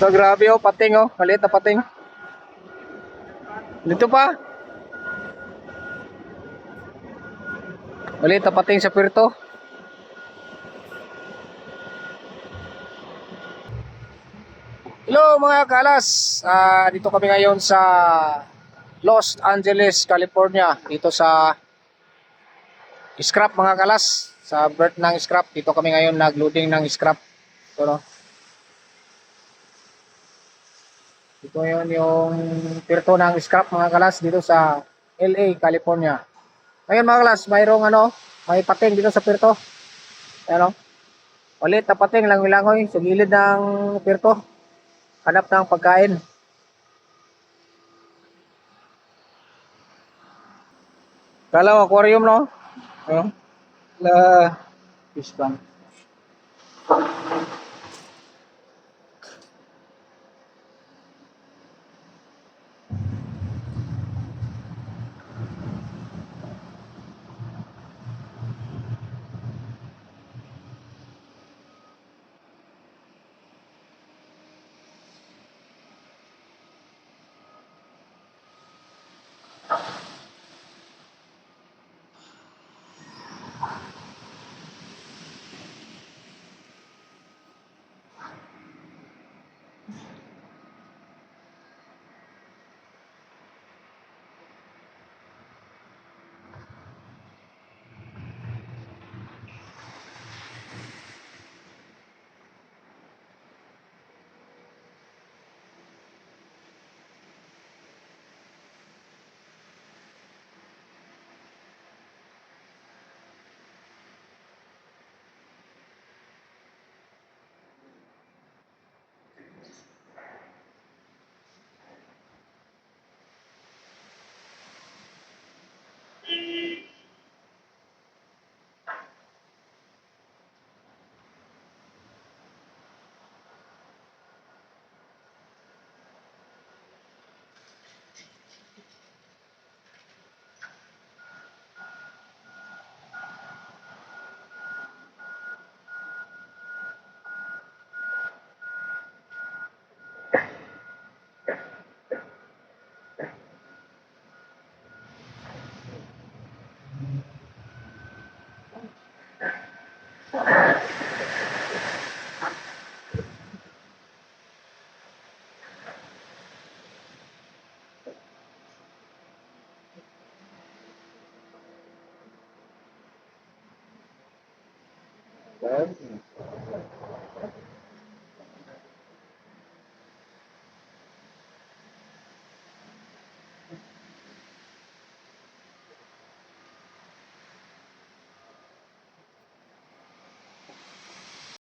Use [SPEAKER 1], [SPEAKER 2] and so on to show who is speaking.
[SPEAKER 1] So, grabe oh, pating oh. Maliit na pating. Dito pa. Maliit na pating sa pirto. Hello mga kalas. Ah, dito kami ngayon sa Los Angeles, California. Dito sa scrap mga kalas. Sa birth ng scrap. Dito kami ngayon nagloading ng scrap. Ito no. Ito yun yung pirto ng scrap mga kalas dito sa LA, California. Ngayon mga kalas, mayroong ano, may pating dito sa pirto. Ano? Ulit na pating lang langoy sa gilid ng pirto. Hanap ng pagkain. Kala aquarium no? Ano? La fish pond. Then